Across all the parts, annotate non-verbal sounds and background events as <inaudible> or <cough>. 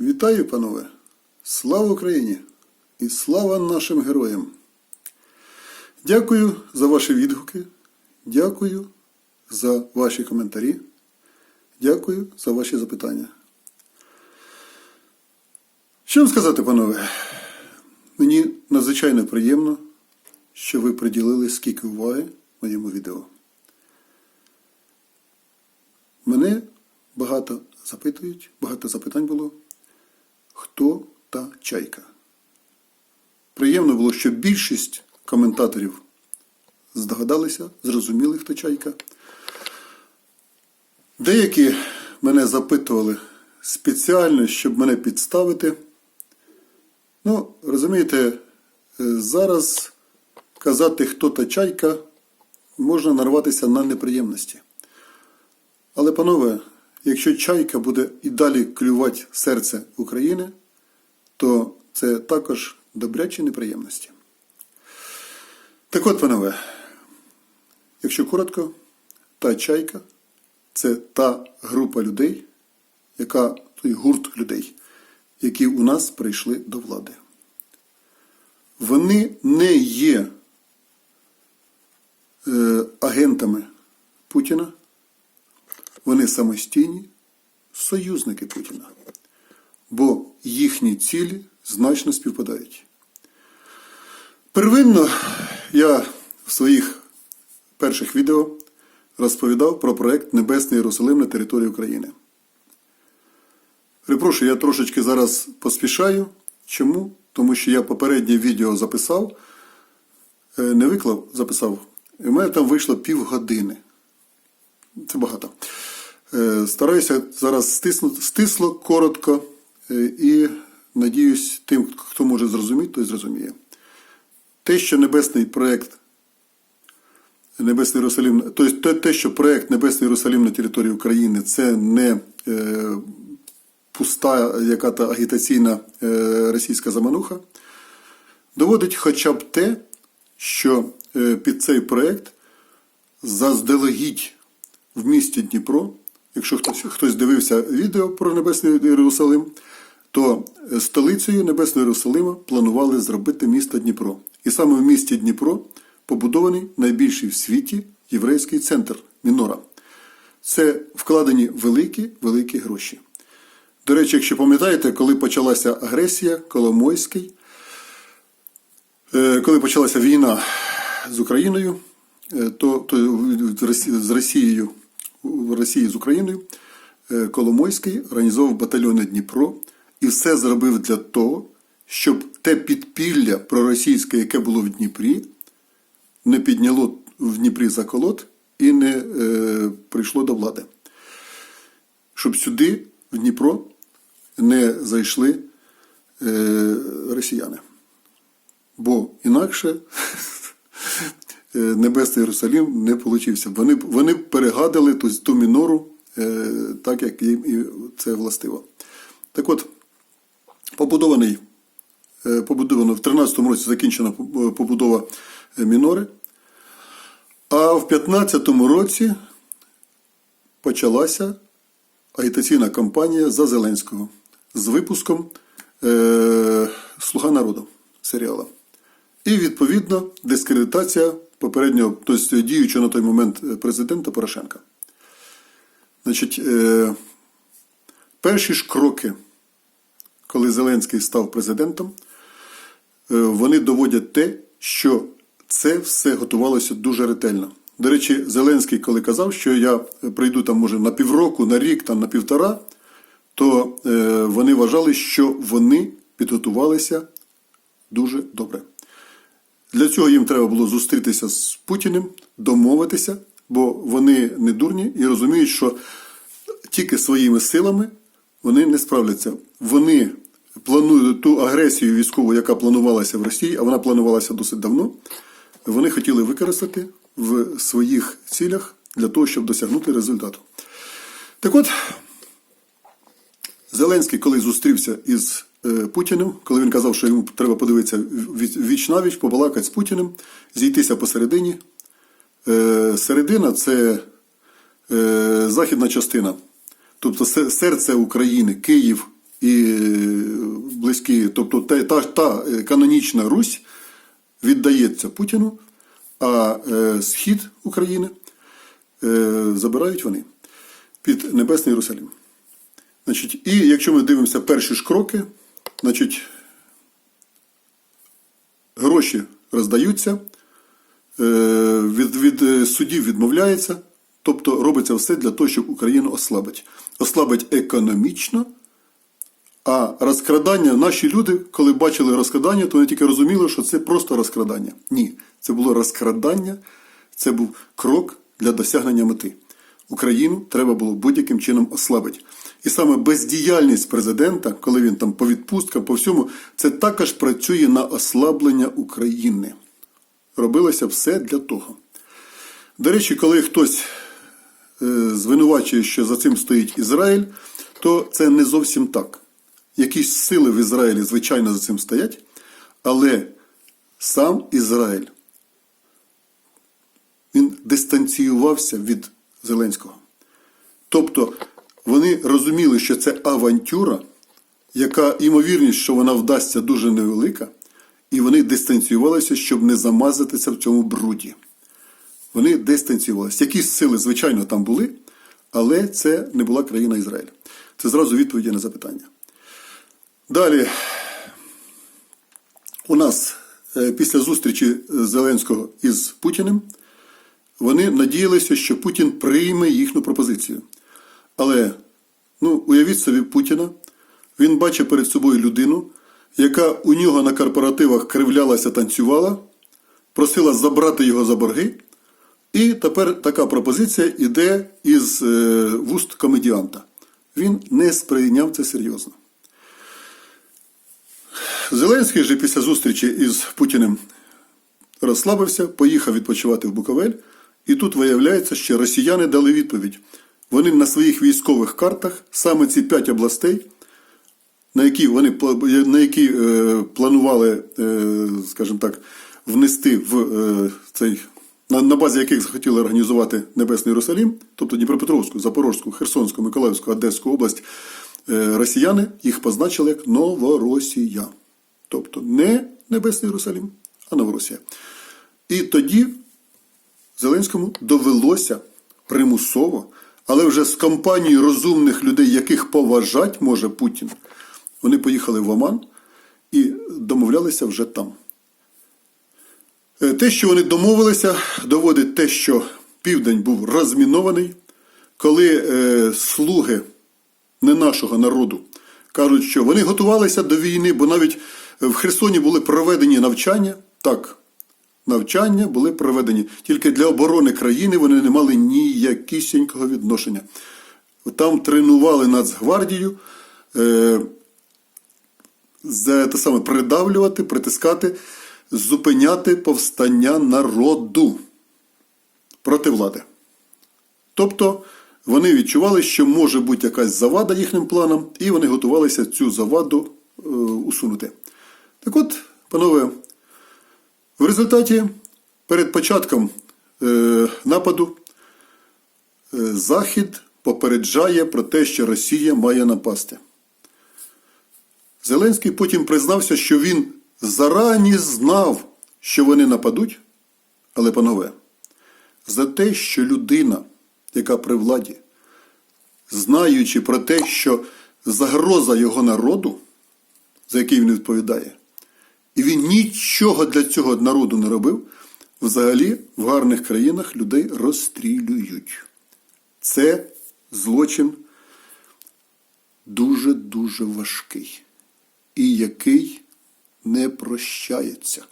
Вітаю, панове! Слава Україні! І слава нашим героям! Дякую за ваші відгуки. Дякую за ваші коментарі. Дякую за ваші запитання. Що вам сказати, панове? Мені надзвичайно приємно, що ви приділили скільки уваги моєму відео. Мене багато запитують, багато запитань було. Хто та чайка? Приємно було, що більшість коментаторів здогадалися, зрозуміли, хто чайка. Деякі мене запитували спеціально, щоб мене підставити. Ну, розумієте, е, зараз казати, хто та чайка, можна нарватися на неприємності. Але, панове, якщо чайка буде і далі клювати серце України, то це також добрячі неприємності. Так от, панове, якщо коротко, та чайка це та група людей, яка той гурт людей, які у нас прийшли до влади. Вони не є е, агентами Путіна. Вони самостійні союзники Путіна, бо їхні цілі значно співпадають. Первинно я в своїх перших відео розповідав про проект Небесний Єрусалим на території України. Перепрошую, я трошечки зараз поспішаю. Чому? Тому що я попереднє відео записав, е, не виклав, записав. І в мене там вийшло півгодини. Це багато. Е, Стараюся зараз стиснути, стисло, коротко е, і надіюсь, тим, хто може зрозуміти, той зрозуміє. Те, що небесний проєкт Небесний Єрусалим, тобто те, що проєкт Небесний Єрусалим на території України це не е, пуста яка та агітаційна е, російська замануха, доводить хоча б те, що е, під цей проєкт заздалегідь в місті Дніпро, якщо хтось, хтось дивився відео про Небесний Єрусалим, то столицею Небесного Єрусалима планували зробити місто Дніпро. І саме в місті Дніпро побудований найбільший в світі єврейський центр Мінора. Це вкладені великі великі гроші. До речі, якщо пам'ятаєте, коли почалася агресія, Коломойський, е, коли почалася війна з Україною, е, то, то з Росією, Росії з Україною, е, Коломойський організовував батальйони Дніпро і все зробив для того, щоб те підпілля проросійське, яке було в Дніпрі, не підняло в Дніпрі заколот і не е, прийшло до влади. Щоб сюди, в Дніпро, не зайшли е, росіяни. Бо інакше <laughs> Небесний Єрусалим не получився. Вони, вони перегадили ту, ту мінору е, так, як їм і це властиво. Так от, побудований, е, побудовано в 13-му році закінчена побудова е, мінори, а в 15-му році почалася агітаційна кампанія за Зеленського з випуском е, Слуга народу серіала. І, відповідно, дискредитація попереднього, тобто діючого на той момент президента Порошенка. Значить, е, перші ж кроки, коли Зеленський став президентом, е, вони доводять те, що це все готувалося дуже ретельно. До речі, Зеленський, коли казав, що я прийду там, може, на півроку, на рік, там, на півтора, то е, вони вважали, що вони підготувалися дуже добре. Для цього їм треба було зустрітися з Путіним, домовитися, бо вони не дурні і розуміють, що тільки своїми силами вони не справляться. Вони планують ту агресію військову, яка планувалася в Росії, а вона планувалася досить давно. Вони хотіли використати в своїх цілях для того, щоб досягнути результату. Так от, Зеленський, коли зустрівся із Путіним, коли він казав, що йому треба подивитися віч на віч, побалакати з Путіним, зійтися посередині. Е, середина це е, західна частина, тобто серце України, Київ і е, близькі, тобто та, та, та е, канонічна Русь віддається Путіну, а е, схід України е, забирають вони під Небесний Єрусалим. Значить, і якщо ми дивимося перші ж кроки, значить, гроші роздаються, е, від, від е, судів відмовляється, тобто робиться все для того, щоб Україну ослабити. Ослабить економічно, а розкрадання, наші люди, коли бачили розкрадання, то вони тільки розуміли, що це просто розкрадання. Ні, це було розкрадання, це був крок для досягнення мети. Україну треба було будь-яким чином ослабити. І саме бездіяльність президента, коли він там по відпусткам, по всьому, це також працює на ослаблення України. Робилося все для того. До речі, коли хтось е, звинувачує, що за цим стоїть Ізраїль, то це не зовсім так. Якісь сили в Ізраїлі, звичайно, за цим стоять, але сам Ізраїль він дистанціювався від Зеленського. Тобто вони розуміли, що це авантюра, яка ймовірність, що вона вдасться дуже невелика, і вони дистанціювалися, щоб не замазатися в цьому бруді. Вони дистанціювалися. Якісь сили, звичайно, там були, але це не була країна Ізраїль. Це зразу відповіді на запитання. Далі у нас е, після зустрічі Зеленського із Путіним вони надіялися, що Путін прийме їхню пропозицію. Але ну, уявіть собі Путіна, він бачить перед собою людину, яка у нього на корпоративах кривлялася, танцювала, просила забрати його за борги. І тепер така пропозиція йде із е, вуст комедіанта. Він не сприйняв це серйозно. Зеленський же після зустрічі із Путіним розслабився, поїхав відпочивати в Буковель, і тут виявляється, що росіяни дали відповідь. Вони на своїх військових картах саме ці п'ять областей, на які вони на які е, планували, е, скажімо так, внести в е, цей. На, на базі яких захотіли організувати Небесний Єрусалім, тобто Дніпропетровську, Запорозьку, Херсонську, Миколаївську, Одеську область, е, росіяни їх позначили як Новоросія. Тобто не Небесний Єрусалім, а Новоросія. І тоді Зеленському довелося примусово, але вже з компанією розумних людей, яких поважать може Путін, вони поїхали в Оман і домовлялися вже там. Е, Те, що вони домовилися, доводить те, що південь був розмінований, коли е, слуги не нашого народу кажуть, що вони готувалися до війни, бо навіть в Херсоні були проведені навчання. Так, навчання були проведені. Тільки для оборони країни вони не мали ніякісінького відношення. Там тренували Нацгвардію. Е, за те саме придавлювати, притискати, зупиняти повстання народу проти влади. Тобто вони відчували, що може бути якась завада їхнім планам, і вони готувалися цю заваду е, усунути. Так от, панове, в результаті перед початком е, нападу е, Захід попереджає про те, що Росія має напасти. Зеленський потім признався, що він зарані знав, що вони нападуть, але, панове, за те, що людина, яка при владі, знаючи про те, що загроза його народу, за який він відповідає, і він нічого для цього народу не робив, взагалі в гарних країнах людей розстрілюють. Це злочин дуже-дуже важкий і який не прощається.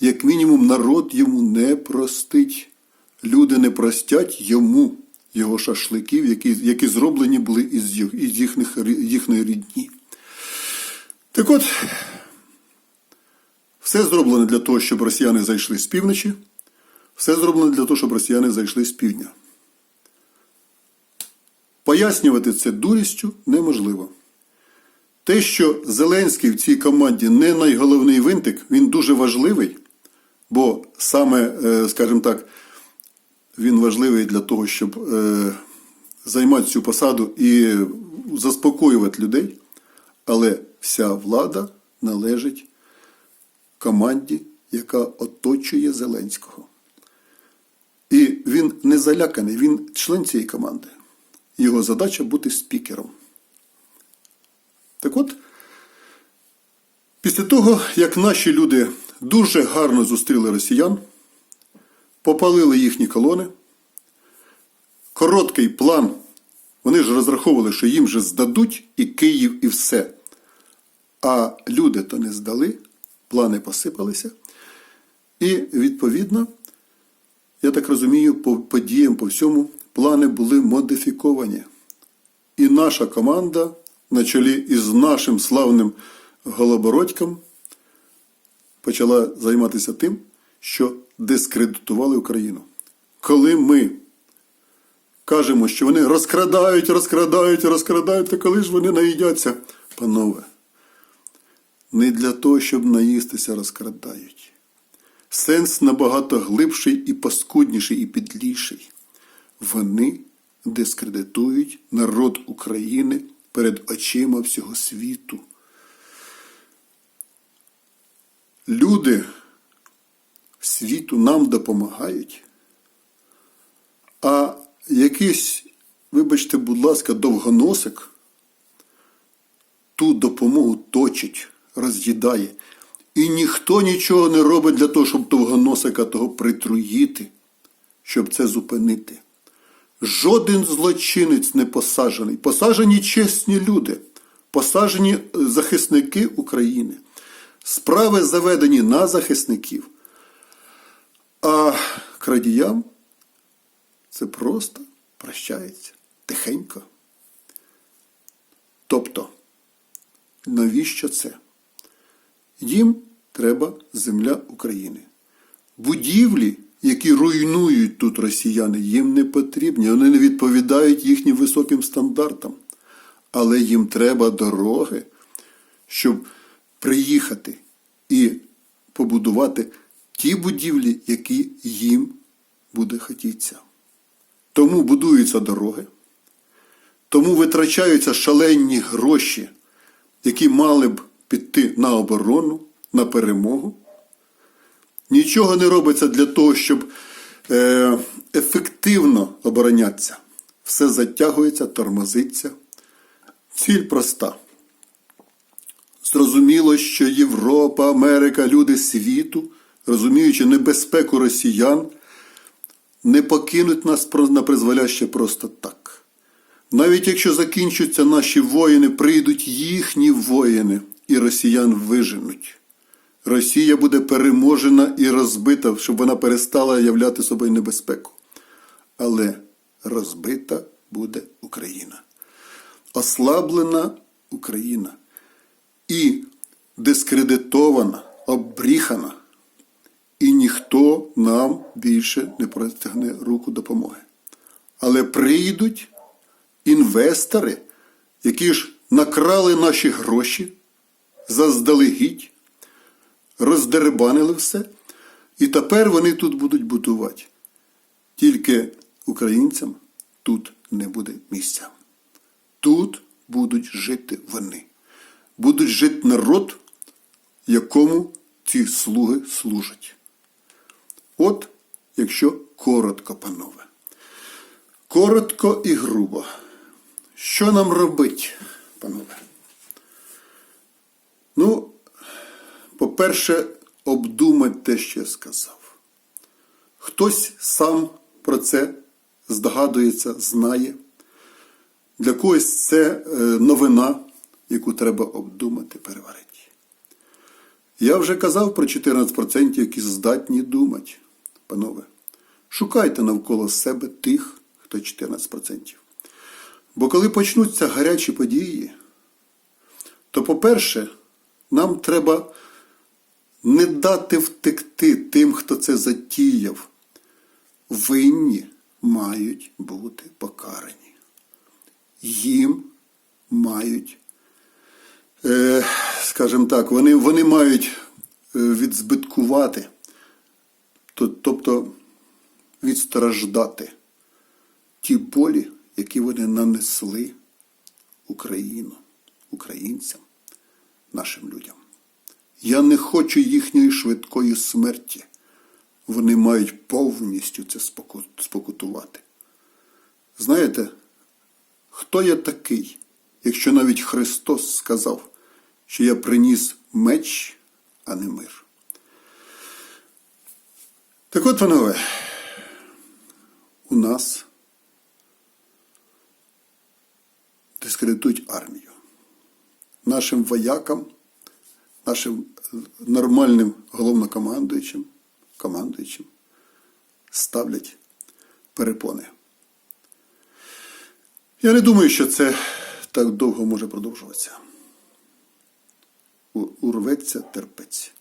Як мінімум, народ йому не простить. Люди не простять йому його шашликів, які, які зроблені були із, із їхніх, їхньої рідні. Так от, все зроблено для того, щоб росіяни зайшли з півночі, все зроблено для того, щоб росіяни зайшли з півдня. Пояснювати це дурістю неможливо. Те, що Зеленський в цій команді не найголовний винтик, він дуже важливий, бо саме, е, скажімо так, він важливий для того, щоб е, займати цю посаду і заспокоювати людей. Але вся влада належить команді, яка оточує Зеленського. І він не заляканий, він член цієї команди. Його задача бути спікером. Так от, після того, як наші люди дуже гарно зустріли росіян, попалили їхні колони, короткий план, вони ж розраховували, що їм же здадуть і Київ, і все. А люди то не здали, плани посипалися. І, відповідно, я так розумію, по подіям по всьому плани були модифіковані. І наша команда на чолі із нашим славним Голобородьком почала займатися тим, що дискредитували Україну. Коли ми кажемо, що вони розкрадають, розкрадають, розкрадають, то коли ж вони наїдяться? Панове, не для того, щоб наїстися, розкрадають. Сенс набагато глибший і паскудніший, і підліший. Вони дискредитують народ України перед очима всього світу. Люди світу нам допомагають, а якийсь, вибачте, будь ласка, довгоносик ту допомогу точить, роз'їдає. І ніхто нічого не робить для того, щоб довгоносика того притруїти, щоб це зупинити. Жоден злочинець не посаджений. Посаджені чесні люди, посаджені захисники України. Справи заведені на захисників. А крадіям це просто прощається тихенько. Тобто, навіщо це? Їм треба земля України. Будівлі, які руйнують тут росіяни, їм не потрібні, вони не відповідають їхнім високим стандартам. Але їм треба дороги, щоб приїхати і побудувати ті будівлі, які їм буде хотіться. Тому будуються дороги, тому витрачаються шалені гроші, які мали б піти на оборону, на перемогу. Нічого не робиться для того, щоб е, ефективно оборонятися. Все затягується, тормозиться. Ціль проста. Зрозуміло, що Європа, Америка, люди світу, розуміючи небезпеку росіян, не покинуть нас на призволяще просто так. Навіть якщо закінчаться наші воїни, прийдуть їхні воїни і росіян виженуть. Росія буде переможена і розбита, щоб вона перестала являти собою небезпеку. Але розбита буде Україна. Ослаблена Україна і дискредитована, обріхана. І ніхто нам більше не протягне руку допомоги. Але прийдуть інвестори, які ж накрали наші гроші заздалегідь, роздеребанили все, і тепер вони тут будуть будувати. Тільки українцям тут не буде місця. Тут будуть жити вони. Будуть жити народ, якому ці слуги служать. От, якщо коротко, панове. Коротко і грубо. Що нам робить, панове? Ну, по-перше, обдумати те, що я сказав. Хтось сам про це здогадується, знає. Для когось це е, новина, яку треба обдумати, переварити. Я вже казав про 14%, які здатні думати. Панове, шукайте навколо себе тих, хто 14%. Бо коли почнуться гарячі події, то, по-перше, нам треба не дати втекти тим, хто це затіяв. Винні мають бути покарані. Їм мають, е, скажімо так, вони, вони мають е, відзбиткувати, тобто відстраждати ті болі, які вони нанесли Україну, українцям, нашим людям. Я не хочу їхньої швидкої смерті. Вони мають повністю це спокутувати. Знаєте, хто я такий, якщо навіть Христос сказав, що я приніс меч, а не мир? Так от, панове, у нас дискредитують армію. Нашим воякам, нашим нормальним головнокомандуючим, командуючим ставлять перепони. Я не думаю, що це так довго може продовжуватися. Урветься терпець.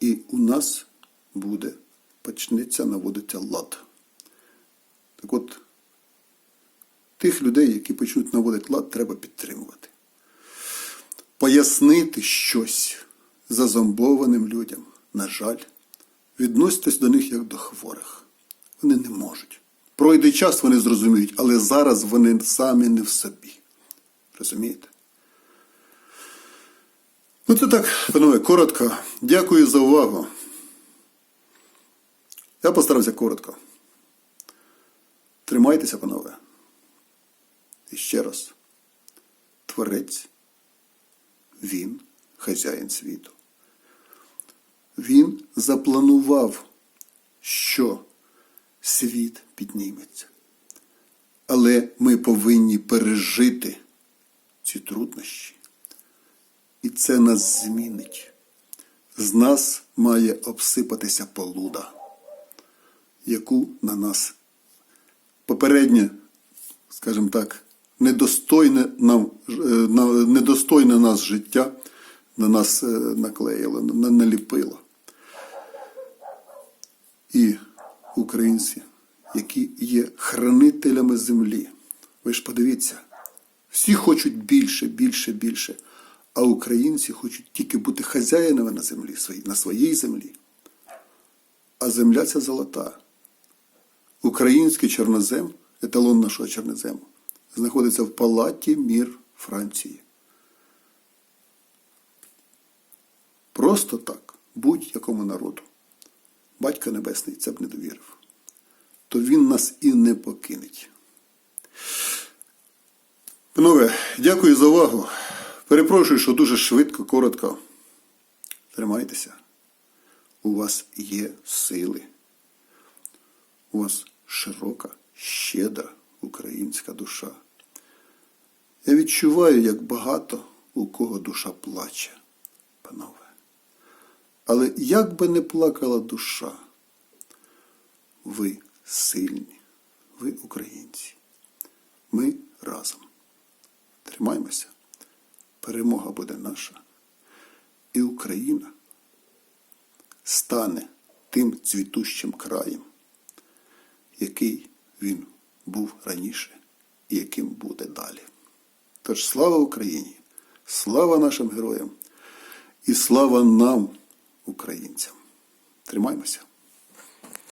І у нас буде, почнеться наводиться лад. Так от, тих людей, які почнуть наводити лад, треба підтримувати. Пояснити щось зазомбованим людям, на жаль, відноситись до них як до хворих. Вони не можуть. Пройде час, вони зрозуміють, але зараз вони самі не в собі. Розумієте? Ну, це так, панове, коротко. Дякую за увагу. Я постарався коротко. Тримайтеся, панове. І ще раз. Творець. Він хазяїн світу. Він запланував, що світ підніметься. Але ми повинні пережити ці труднощі. І це нас змінить. З нас має обсипатися полуда, яку на нас попереднє, скажімо так, недостойне нам, е, недостойне нас життя на нас е, наклеїло, наліпило. І українці, які є хранителями землі. Ви ж подивіться, всі хочуть більше, більше, більше, а українці хочуть тільки бути хазяїнами на землі, на своїй землі. А земля ця золота. Український чорнозем, еталон нашого чорнозему, знаходиться в палаті мір Франції. Просто так, будь-якому народу. Батько Небесний це б не довірив. То він нас і не покинеть. Панове, дякую за увагу. Перепрошую, що дуже швидко, коротко. Тримайтеся. У вас є сили. У вас широка, щедра українська душа. Я відчуваю, як багато у кого душа плаче, панове. Але як би не плакала душа, ви сильні, ви українці. Ми разом. Тримаймося. Перемога буде наша. І Україна стане тим цвітущим краєм, який він був раніше і яким буде далі. Тож слава Україні! Слава нашим героям! І слава нам, українцям! Тримаймося!